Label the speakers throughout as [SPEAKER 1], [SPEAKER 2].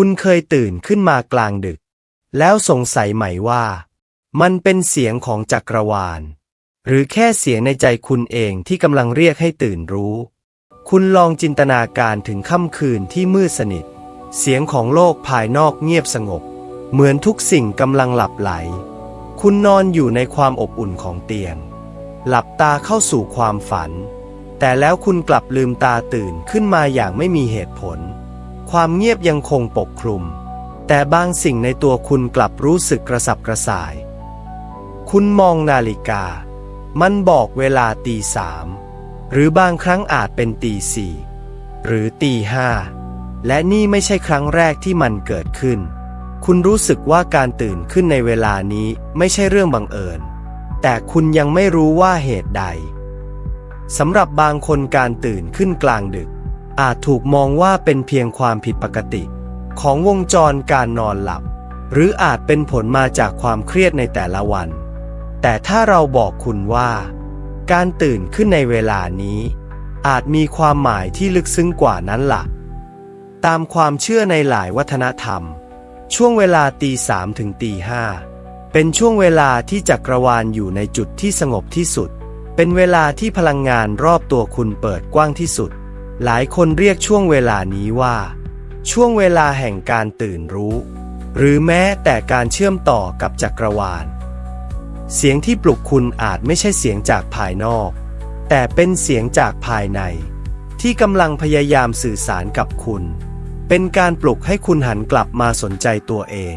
[SPEAKER 1] คุณเคยตื่นขึ้นมากลางดึก แล้วสงสัยไหมว่า มันเป็นเสียงของจักรวาล หรือแค่เสียงในใจคุณเองที่กำลังเรียกให้ตื่นรู้ คุณลองจินตนาการถึงค่ำคืนที่มืดสนิท เสียงของโลกภายนอกเงียบสงบ เหมือนทุกสิ่งกำลังหลับไหล คุณนอนอยู่ในความอบอุ่นของเตียง หลับตาเข้าสู่ความฝัน แต่แล้วคุณกลับลืมตาตื่นขึ้นมาอย่างไม่มีเหตุผล ความเงียบยังคงปกคลุม แต่บางสิ่งในตัวคุณกลับรู้สึกกระสับกระส่าย คุณมองนาฬิกา มันบอกเวลาตีสามหรือบางครั้งอาจเป็นตีสี่หรือตีห้าและนี่ไม่ใช่ครั้งแรกที่มันเกิดขึ้น คุณรู้สึกว่าการตื่นขึ้นในเวลานี้ไม่ใช่เรื่องบังเอิญ แต่คุณยังไม่รู้ว่าเหตุใดสำหรับบางคนการตื่นขึ้นกลางดึก อาจถูกมองว่าเป็นเพียงความผิดปกติ ของวงจรการนอนหลับ หรืออาจเป็นผลมาจากความเครียดในแต่ละวัน แต่ถ้าเราบอกคุณว่า การตื่นขึ้นในเวลานี้ อาจมีความหมายที่ลึกซึ้งกว่านั้นล่ะ ตามความเชื่อในหลายวัฒนธรรม ช่วงเวลาตีสามถึงตีห้าเป็นช่วงเวลาที่จักรวาลอยู่ในจุดที่สงบที่สุด เป็นเวลาที่พลังงานรอบตัวคุณเปิดกว้างที่สุด หลายคนเรียกช่วงเวลานี้ว่า ช่วงเวลาแห่งการตื่นรู้ หรือแม้แต่การเชื่อมต่อกับจักรวาล เสียงที่ปลุกคุณอาจไม่ใช่เสียงจากภายนอก แต่เป็นเสียงจากภายใน ที่กำลังพยายามสื่อสารกับคุณ เป็นการปลุกให้คุณหันกลับมาสนใจตัวเอง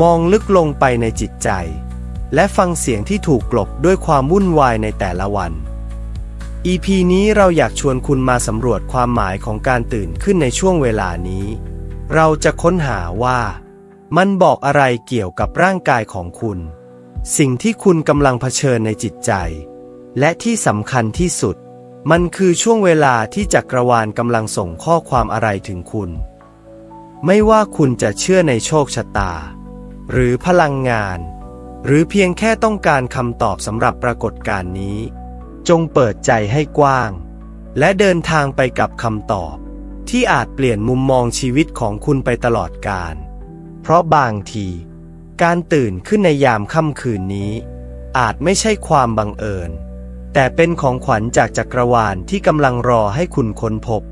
[SPEAKER 1] มองลึกลงไปในจิตใจ และฟังเสียงที่ถูกกลบด้วยความวุ่นวายในแต่ละวัน EP นี้เราอยากชวนคุณมาสำรวจความหมายของการตื่นขึ้นในช่วงเวลานี้ เราจะค้นหาว่า มันบอกอะไรเกี่ยวกับร่างกายของคุณ สิ่งที่คุณกำลังเผชิญในจิตใจ และที่สำคัญที่สุด มันคือช่วงเวลาที่จักรวาลกำลังส่งข้อความอะไรถึงคุณ ไม่ว่าคุณจะเชื่อในโชคชะตา หรือพลังงาน หรือเพียงแค่ต้องการคำตอบสำหรับปรากฏการณ์นี้ จงเปิดใจให้กว้าง และเดินทางไปกับคำตอบ ที่อาจเปลี่ยนมุมมองชีวิตของคุณไปตลอดกาลเพราะบางที การตื่นขึ้นในยามค่ำคืนนี้ อาจไม่ใช่ความบังเอิญ แต่เป็นของขวัญจากจักรวาลที่กำลังรอให้คุณค้นพบ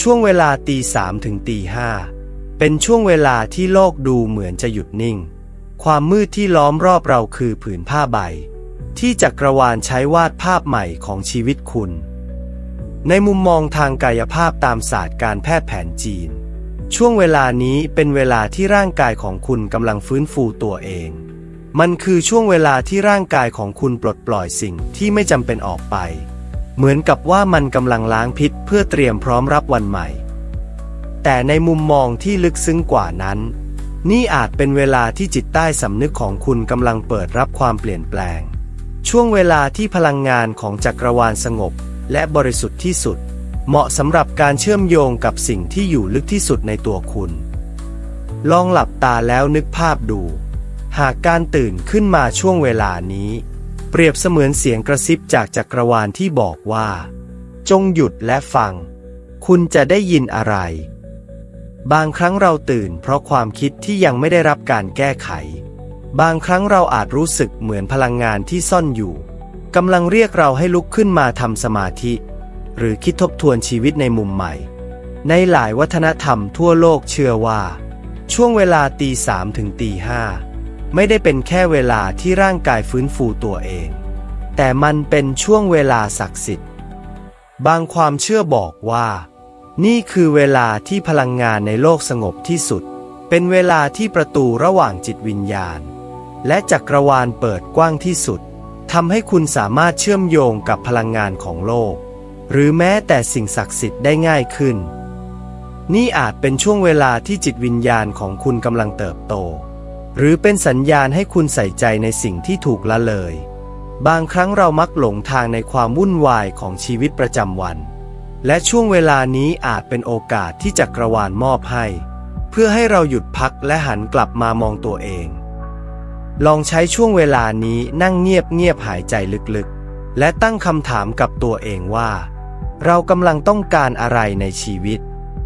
[SPEAKER 1] ช่วงเวลาตีสามถึงตีห้าเป็นช่วงเวลาที่โลกดูเหมือนจะหยุดนิ่ง ความมืดที่ล้อมรอบเราคือผืนผ้าใบ ที่จักรวาลใช้วาดภาพใหม่ของชีวิตคุณ ในมุมมองทางกายภาพตามศาสตร์การแพทย์แผนจีน ช่วงเวลานี้เป็นเวลาที่ร่างกายของคุณกำลังฟื้นฟูตัวเอง มันคือช่วงเวลาที่ร่างกายของคุณปลดปล่อยสิ่งที่ไม่จำเป็นออกไป เหมือนกับว่ามันกำลังล้างพิษเพื่อเตรียมพร้อมรับวันใหม่ แต่ในมุมมองที่ลึกซึ้งกว่านั้นนี่อาจเป็นเวลาที่จิตใต้สำนึกของคุณกำลังเปิดรับความเปลี่ยนแปลง ช่วงเวลาที่พลังงานของจักรวาลสงบ และบริสุทธิ์ที่สุด เหมาะสำหรับการเชื่อมโยงกับสิ่งที่อยู่ลึกที่สุดในตัวคุณ ลองหลับตาแล้วนึกภาพดู หากการตื่นขึ้นมาช่วงเวลานี้ เปรียบเสมือนเสียงกระซิบจากจักรวาลที่บอกว่า จงหยุดและฟัง คุณจะได้ยินอะไร บางครั้งเราตื่นเพราะความคิดที่ยังไม่ได้รับการแก้ไข บางครั้งเราอาจรู้สึกเหมือนพลังงานที่ซ่อนอยู่กำลังเรียกเราให้ลุกขึ้นมาทำสมาธิ หรือคิดทบทวนชีวิตในมุมใหม่ ในหลายวัฒนธรรมทั่วโลกเชื่อว่า ช่วงเวลาตีสามถึงตีห้าไม่ได้เป็นแค่เวลาที่ร่างกายฟื้นฟูตัวเอง แต่มันเป็นช่วงเวลาศักดิ์สิทธิ์ บางความเชื่อบอกว่า นี่คือเวลาที่พลังงานในโลกสงบที่สุด เป็นเวลาที่ประตูระหว่างจิตวิญญาณ และจักรวาลเปิดกว้างที่สุดทำให้คุณสามารถเชื่อมโยงกับพลังงานของโลก หรือแม้แต่สิ่งศักดิ์สิทธิ์ได้ง่ายขึ้น นี่อาจเป็นช่วงเวลาที่จิตวิญญาณของคุณกำลังเติบโต หรือเป็นสัญญาณให้คุณใส่ใจในสิ่งที่ถูกละเลย บางครั้งเรามักหลงทางในความวุ่นวายของชีวิตประจำวัน และช่วงเวลานี้อาจเป็นโอกาสที่จักรวาลมอบให้ เพื่อให้เราหยุดพักและหันกลับมามองตัวเอง ลองใช้ช่วงเวลานี้นั่งเงียบเงียบหายใจลึกๆ และตั้งคำถามกับตัวเองว่า เรากำลังต้องการอะไรในชีวิต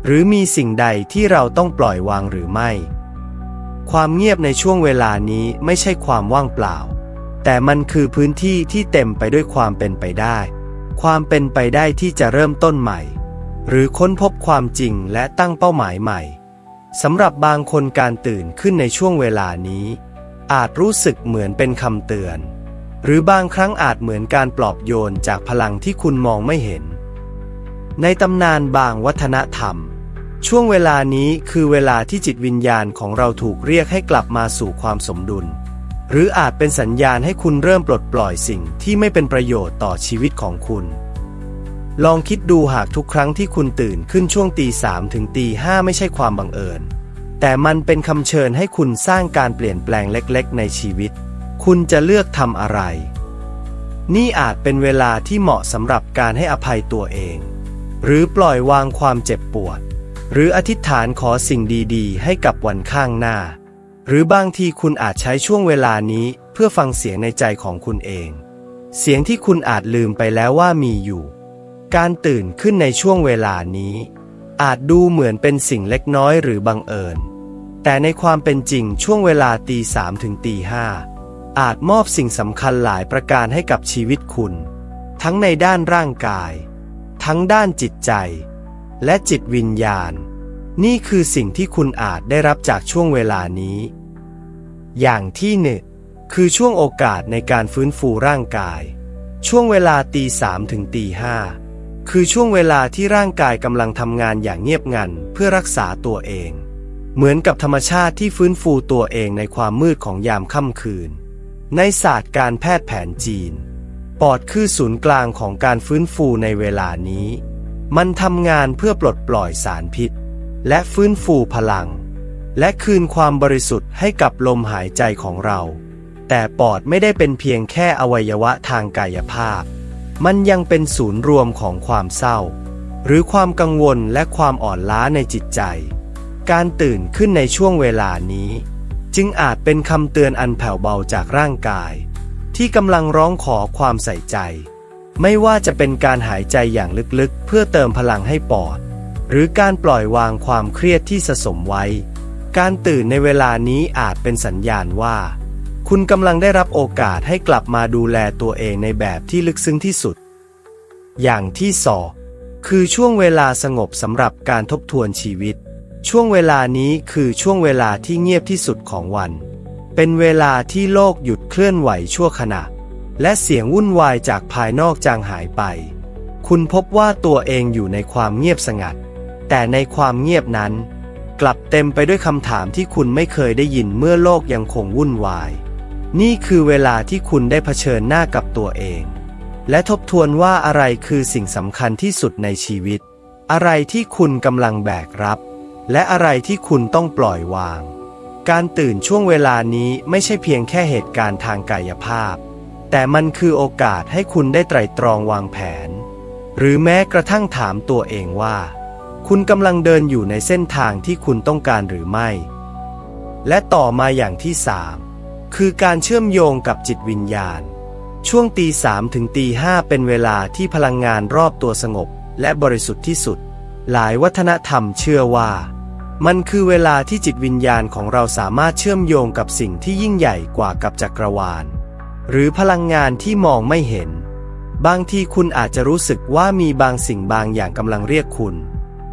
[SPEAKER 1] หรือมีสิ่งใดที่เราต้องปล่อยวางหรือไม่ ความเงียบในช่วงเวลานี้ไม่ใช่ความว่างเปล่า แต่มันคือพื้นที่ที่เต็มไปด้วยความเป็นไปได้ ความเป็นไปได้ที่จะเริ่มต้นใหม่ หรือค้นพบความจริงและตั้งเป้าหมายใหม่สำหรับบางคนการตื่นขึ้นในช่วงเวลานี้ อาจรู้สึกเหมือนเป็นคำเตือน หรือบางครั้งอาจเหมือนการปลอบโยนจากพลังที่คุณมองไม่เห็น ในตำนานบางวัฒนธรรม ช่วงเวลานี้คือเวลาที่จิตวิญญาณของเราถูกเรียกให้กลับมาสู่ความสมดุล หรืออาจเป็นสัญญาณให้คุณเริ่มปลดปล่อยสิ่งที่ไม่เป็นประโยชน์ต่อชีวิตของคุณลองคิดดูหากทุกครั้งที่คุณตื่นขึ้นช่วงตีสามถึงตีห้าไม่ใช่ความบังเอิญ แต่มันเป็นคำเชิญให้คุณสร้างการเปลี่ยนแปลงเล็กๆ ในชีวิต คุณจะเลือกทำอะไร นี่อาจเป็นเวลาที่เหมาะสำหรับการให้อภัยตัวเอง หรือปล่อยวางความเจ็บปวด หรืออธิษฐานขอสิ่งดีๆ ให้กับวันข้างหน้า หรือบางทีคุณอาจใช้ช่วงเวลานี้เพื่อฟังเสียงในใจของคุณเอง เสียงที่คุณอาจลืมไปแล้วว่ามีอยู่ การตื่นขึ้นในช่วงเวลานี้ อาจดูเหมือนเป็นสิ่งเล็กน้อยหรือบังเอิญ แต่ในความเป็นจริงช่วงเวลาตีสามถึงตีห้าอาจมอบสิ่งสำคัญหลายประการให้กับชีวิตคุณ ทั้งในด้านร่างกาย ทั้งด้านจิตใจ และจิตวิญญาณ นี่คือสิ่งที่คุณอาจได้รับจากช่วงเวลานี้ อย่างที่หนึ่งคือช่วงโอกาสในการฟื้นฟูร่างกาย ช่วงเวลาตีสามถึงตีห้าคือช่วงเวลาที่ร่างกายกำลังทำงานอย่างเงียบงันเพื่อรักษาตัวเอง เหมือนกับธรรมชาติที่ฟื้นฟูตัวเองในความมืดของยามค่ำคืน ในศาสตร์การแพทย์แผนจีน ปอดคือศูนย์กลางของการฟื้นฟูในเวลานี้ มันทำงานเพื่อปลดปล่อยสารพิษ และฟื้นฟูพลัง และคืนความบริสุทธิ์ให้กับลมหายใจของเรา แต่ปอดไม่ได้เป็นเพียงแค่อวัยวะทางกายภาพ มันยังเป็นศูนย์รวมของความเศร้า หรือความกังวลและความอ่อนล้าในจิตใจ การตื่นขึ้นในช่วงเวลานี้ จึงอาจเป็นคำเตือนอันแผ่วเบาจากร่างกาย ที่กำลังร้องขอความใส่ใจ ไม่ว่าจะเป็นการหายใจอย่างลึกๆ เพื่อเติมพลังให้ปอด หรือการปล่อยวางความเครียดที่สะสมไว้ การตื่นในเวลานี้อาจเป็นสัญญาณว่า คุณกำลังได้รับโอกาสให้กลับมาดูแลตัวเองในแบบที่ลึกซึ้งที่สุด อย่างที่สองคือช่วงเวลาสงบสำหรับการทบทวนชีวิต ช่วงเวลานี้คือช่วงเวลาที่เงียบที่สุดของวัน เป็นเวลาที่โลกหยุดเคลื่อนไหวชั่วขณะ และเสียงวุ่นวายจากภายนอกจางหายไป คุณพบว่าตัวเองอยู่ในความเงียบสงัด แต่ในความเงียบนั้น กลับเต็มไปด้วยคำถามที่คุณไม่เคยได้ยินเมื่อโลกยังคงวุ่นวาย นี่คือเวลาที่คุณได้เผชิญหน้ากับตัวเอง และทบทวนว่าอะไรคือสิ่งสำคัญที่สุดในชีวิต อะไรที่คุณกำลังแบกรับ และอะไรที่คุณต้องปล่อยวาง การตื่นช่วงเวลานี้ไม่ใช่เพียงแค่เหตุการณ์ทางกายภาพ แต่มันคือโอกาสให้คุณได้ไตร่ตรองวางแผน หรือแม้กระทั่งถามตัวเองว่า คุณกำลังเดินอยู่ในเส้นทางที่คุณต้องการหรือไม่ และต่อมาอย่างที่สามคือการเชื่อมโยงกับจิตวิญญาณ ช่วงตีสามถึงตีห้าเป็นเวลาที่พลังงานรอบตัวสงบและบริสุทธิ์ที่สุด หลายวัฒนธรรมเชื่อว่า มันคือเวลาที่จิตวิญญาณของเราสามารถเชื่อมโยงกับสิ่งที่ยิ่งใหญ่กว่ากับจักรวาล หรือพลังงานที่มองไม่เห็น บางทีคุณอาจจะรู้สึกว่ามีบางสิ่งบางอย่างกำลังเรียกคุณ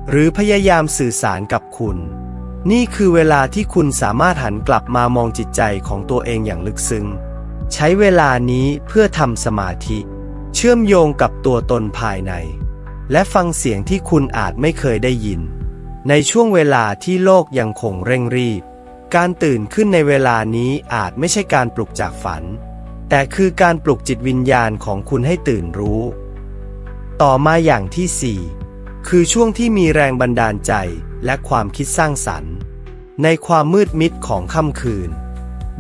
[SPEAKER 1] หรือพยายามสื่อสารกับคุณ นี่คือเวลาที่คุณสามารถหันกลับมามองจิตใจของตัวเองอย่างลึกซึ้ง ใช้เวลานี้เพื่อทำสมาธิ เชื่อมโยงกับตัวตนภายใน และฟังเสียงที่คุณอาจไม่เคยได้ยิน ในช่วงเวลาที่โลกยังคงเร่งรีบ การตื่นขึ้นในเวลานี้อาจไม่ใช่การปลุกจากฝัน แต่คือการปลุกจิตวิญญาณของคุณให้ตื่นรู้ ต่อมาอย่างที่สี่คือช่วงที่มีแรงบันดาลใจและความคิดสร้างสรรค์ ในความมืดมิดของค่ำคืน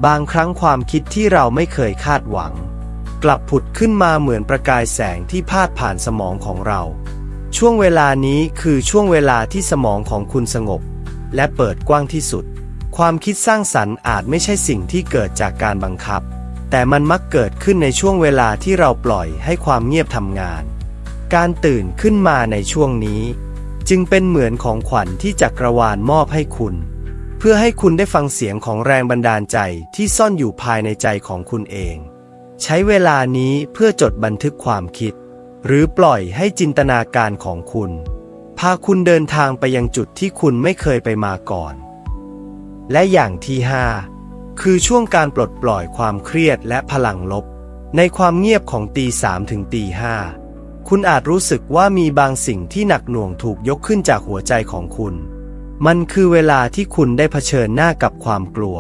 [SPEAKER 1] บางครั้งความคิดที่เราไม่เคยคาดหวัง กลับผุดขึ้นมาเหมือนประกายแสงที่พาดผ่านสมองของเรา ช่วงเวลานี้คือช่วงเวลาที่สมองของคุณสงบ และเปิดกว้างที่สุด ความคิดสร้างสรรค์อาจไม่ใช่สิ่งที่เกิดจากการบังคับ แต่มันมักเกิดขึ้นในช่วงเวลาที่เราปล่อยให้ความเงียบทำงาน การตื่นขึ้นมาในช่วงนี้ จึงเป็นเหมือนของขวัญที่จักรวาลมอบให้คุณ เพื่อให้คุณได้ฟังเสียงของแรงบันดาลใจที่ซ่อนอยู่ภายในใจของคุณเอง ใช้เวลานี้เพื่อจดบันทึกความคิด หรือปล่อยให้จินตนาการของคุณ พาคุณเดินทางไปยังจุดที่คุณไม่เคยไปมาก่อน และอย่างที่ 5 คือช่วงการปลดปล่อยความเครียดและพลังลบ ในความเงียบของตีสามถึงตีห้าคุณอาจรู้สึกว่ามีบางสิ่งที่หนักหน่วงถูกยกขึ้นจากหัวใจของคุณ มันคือเวลาที่คุณได้เผชิญหน้ากับความกลัว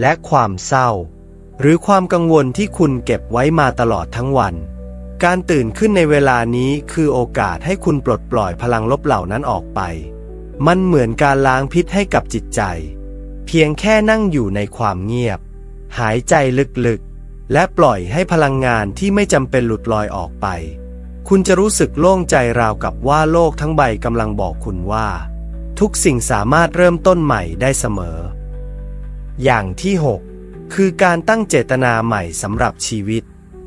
[SPEAKER 1] และความเศร้า หรือความกังวลที่คุณเก็บไว้มาตลอดทั้งวัน การตื่นขึ้นในเวลานี้คือโอกาสให้คุณปลดปล่อยพลังลบเหล่านั้นออกไป มันเหมือนการล้างพิษให้กับจิตใจ เพียงแค่นั่งอยู่ในความเงียบ หายใจลึกๆ และปล่อยให้พลังงานที่ไม่จำเป็นหลุดลอยออกไป คุณจะรู้สึกโล่งใจราวกับว่าโลกทั้งใบกำลังบอกคุณว่า ทุกสิ่งสามารถเริ่มต้นใหม่ได้เสมอ อย่างที่ 6 คือการตั้งเจตนาใหม่สำหรับชีวิต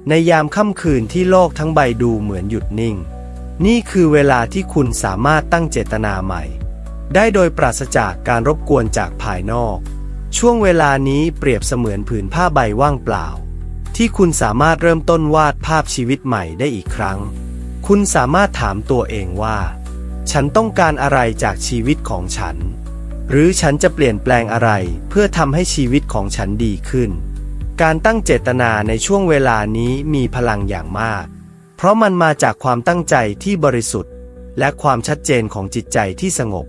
[SPEAKER 1] ในยามค่ำคืนที่โลกทั้งใบดูเหมือนหยุดนิ่ง นี่คือเวลาที่คุณสามารถตั้งเจตนาใหม่ ได้โดยปราศจากการรบกวนจากภายนอก ช่วงเวลานี้เปรียบเสมือนผืนผ้าใบว่างเปล่า ที่คุณสามารถเริ่มต้นวาดภาพชีวิตใหม่ได้อีกครั้ง คุณสามารถถามตัวเองว่า ฉันต้องการอะไรจากชีวิตของฉัน หรือฉันจะเปลี่ยนแปลงอะไรเพื่อทำให้ชีวิตของฉันดีขึ้น การตั้งเจตนาในช่วงเวลานี้มีพลังอย่างมาก เพราะมันมาจากความตั้งใจที่บริสุทธิ์ และความชัดเจนของจิตใจที่สงบ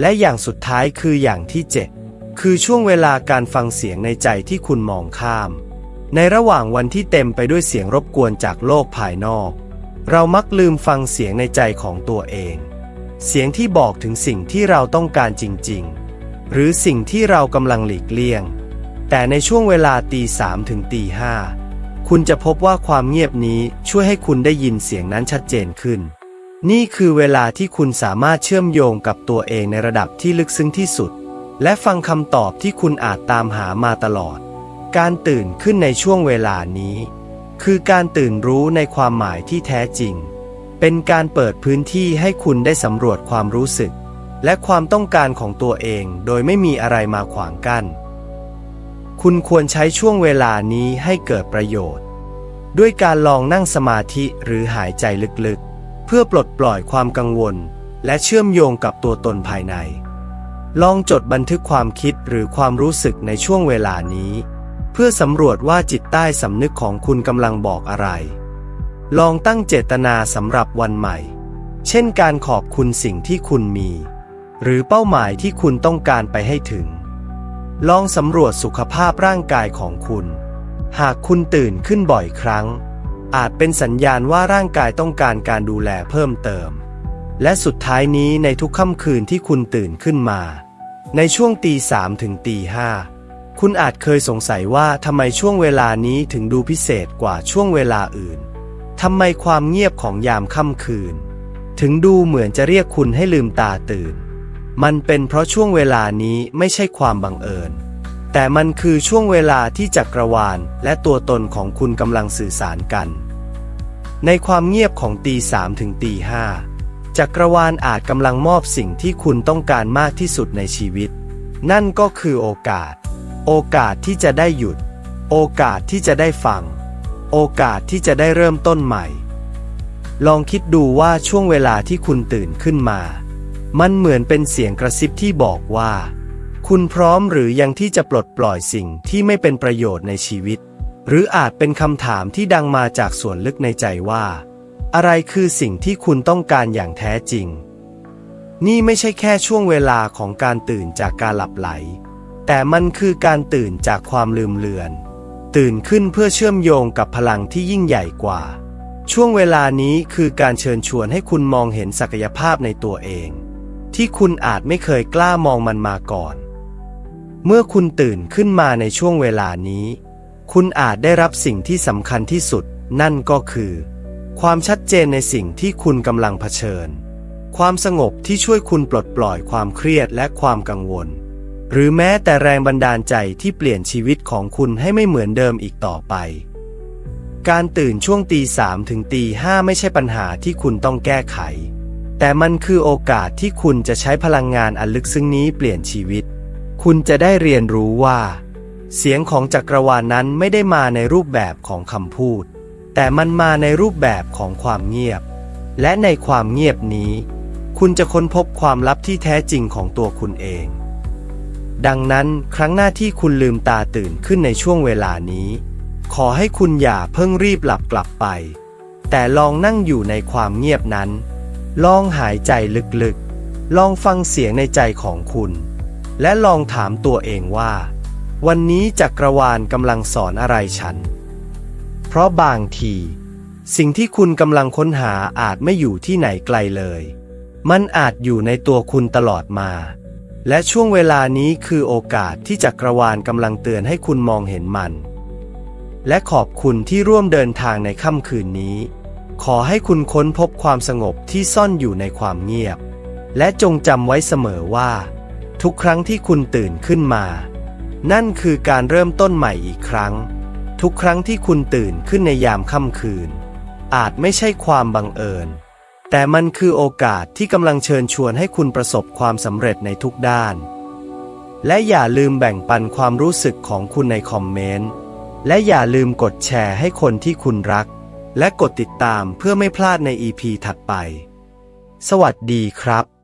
[SPEAKER 1] และอย่างสุดท้ายคืออย่างที่ 7 คือช่วงเวลาการฟังเสียงในใจที่คุณมองข้าม ในระหว่างวันที่เต็มไปด้วยเสียงรบกวนจากโลกภายนอก เรามักลืมฟังเสียงในใจของตัวเอง เสียงที่บอกถึงสิ่งที่เราต้องการจริง ๆ หรือสิ่งที่เรากำลังหลีกเลี่ยง แต่ในช่วงเวลาตีสามถึงตีห้าคุณจะพบว่าความเงียบนี้ช่วยให้คุณได้ยินเสียงนั้นชัดเจนขึ้น นี่คือเวลาที่คุณสามารถเชื่อมโยงกับตัวเองในระดับที่ลึกซึ้งที่สุด และฟังคำตอบที่คุณอาจตามหามาตลอด การตื่นขึ้นในช่วงเวลานี้ คือการตื่นรู้ในความหมายที่แท้จริง เป็นการเปิดพื้นที่ให้คุณได้สำรวจความรู้สึก และความต้องการของตัวเองโดยไม่มีอะไรมาขวางกั้น คุณควรใช้ช่วงเวลานี้ให้เกิดประโยชน์ ด้วยการลองนั่งสมาธิหรือหายใจลึกๆ เพื่อปลดปล่อยความกังวล และเชื่อมโยงกับตัวตนภายใน ลองจดบันทึกความคิดหรือความรู้สึกในช่วงเวลานี้ เพื่อสำรวจว่าจิตใต้สำนึกของคุณกำลังบอกอะไร ลองตั้งเจตนาสำหรับวันใหม่ เช่นการขอบคุณสิ่งที่คุณมี หรือเป้าหมายที่คุณต้องการไปให้ถึง ลองสำรวจสุขภาพร่างกายของคุณ หากคุณตื่นขึ้นบ่อยครั้ง อาจเป็นสัญญาณว่าร่างกายต้องการการดูแลเพิ่มเติม และสุดท้ายนี้ในทุกค่ำคืนที่คุณตื่นขึ้นมา ในช่วงตีสามถึงตีห้าคุณอาจเคยสงสัยว่าทำไมช่วงเวลานี้ถึงดูพิเศษกว่าช่วงเวลาอื่น ทำไมความเงียบของยามค่ำคืน ถึงดูเหมือนจะเรียกคุณให้ลืมตาตื่น มันเป็นเพราะช่วงเวลานี้ไม่ใช่ความบังเอิญ แต่มันคือช่วงเวลาที่จักรวาลและตัวตนของคุณกำลังสื่อสารกัน ในความเงียบของตีสามถึงตีห้าจักรวาลอาจกำลังมอบสิ่งที่คุณต้องการมากที่สุดในชีวิต นั่นก็คือโอกาส โอกาสที่จะได้หยุด โอกาสที่จะได้ฟัง โอกาสที่จะได้เริ่มต้นใหม่ ลองคิดดูว่าช่วงเวลาที่คุณตื่นขึ้นมา มันเหมือนเป็นเสียงกระซิบที่บอกว่า คุณพร้อมหรือยังที่จะปลดปล่อยสิ่งที่ไม่เป็นประโยชน์ในชีวิต หรืออาจเป็นคำถามที่ดังมาจากส่วนลึกในใจว่า อะไรคือสิ่งที่คุณต้องการอย่างแท้จริง นี่ไม่ใช่แค่ช่วงเวลาของการตื่นจากการหลับไหล แต่มันคือการตื่นจากความลืมเลือน ตื่นขึ้นเพื่อเชื่อมโยงกับพลังที่ยิ่งใหญ่กว่า ช่วงเวลานี้คือการเชิญชวนให้คุณมองเห็นศักยภาพในตัวเอง ที่คุณอาจไม่เคยกล้ามองมันมาก่อน เมื่อคุณตื่นขึ้นมาในช่วงเวลานี้ คุณอาจได้รับสิ่งที่สำคัญที่สุด นั่นก็คือ ความชัดเจนในสิ่งที่คุณกำลังเผชิญ ความสงบที่ช่วยคุณปลดปล่อยความเครียดและความกังวล หรือแม้แต่แรงบันดาลใจที่เปลี่ยนชีวิตของคุณให้ไม่เหมือนเดิมอีกต่อไป การตื่นช่วงตีสามถึงตีห้าไม่ใช่ปัญหาที่คุณต้องแก้ไข แต่มันคือโอกาสที่คุณจะใช้พลังงานอันลึกซึ้งนี้เปลี่ยนชีวิต คุณจะได้เรียนรู้ว่า เสียงของจักรวาลนนั้นไม่ได้มาในรูปแบบของคำพูด แต่มันมาในรูปแบบของความเงียบ และในความเงียบนี้ คุณจะค้นพบความลับที่แท้จริงของตัวคุณเอง ดังนั้นครั้งหน้าที่คุณลืมตาตื่นขึ้นในช่วงเวลานี้ ขอให้คุณอย่าเพิ่งรีบหลับกลับไป แต่ลองนั่งอยู่ในความเงียบนั้น ลองหายใจลึกๆ ลองฟังเสียงในใจของคุณ และลองถามตัวเองว่า วันนี้จักรวาลกำลังสอนอะไรฉัน เพราะบางที สิ่งที่คุณกำลังค้นหาอาจไม่อยู่ที่ไหนไกลเลย มันอาจอยู่ในตัวคุณตลอดมา และช่วงเวลานี้คือโอกาสที่จักรวาลกำลังเตือนให้คุณมองเห็นมัน และขอบคุณที่ร่วมเดินทางในค่ำคืนนี้ ขอให้คุณค้นพบความสงบที่ซ่อนอยู่ในความเงียบ และจงจำไว้เสมอว่า ทุกครั้งที่คุณตื่นขึ้นมา นั่นคือการเริ่มต้นใหม่อีกครั้ง ทุกครั้งที่คุณตื่นขึ้นในยามค่ำคืน อาจไม่ใช่ความบังเอิญ แต่มันคือโอกาสที่กำลังเชิญชวนให้คุณประสบความสำเร็จในทุกด้าน และอย่าลืมแบ่งปันความรู้สึกของคุณในคอมเมนต์และอย่าลืมกดแชร์ให้คนที่คุณรัก และกดติดตามเพื่อไม่พลาดใน EP ถัดไป สวัสดีครับ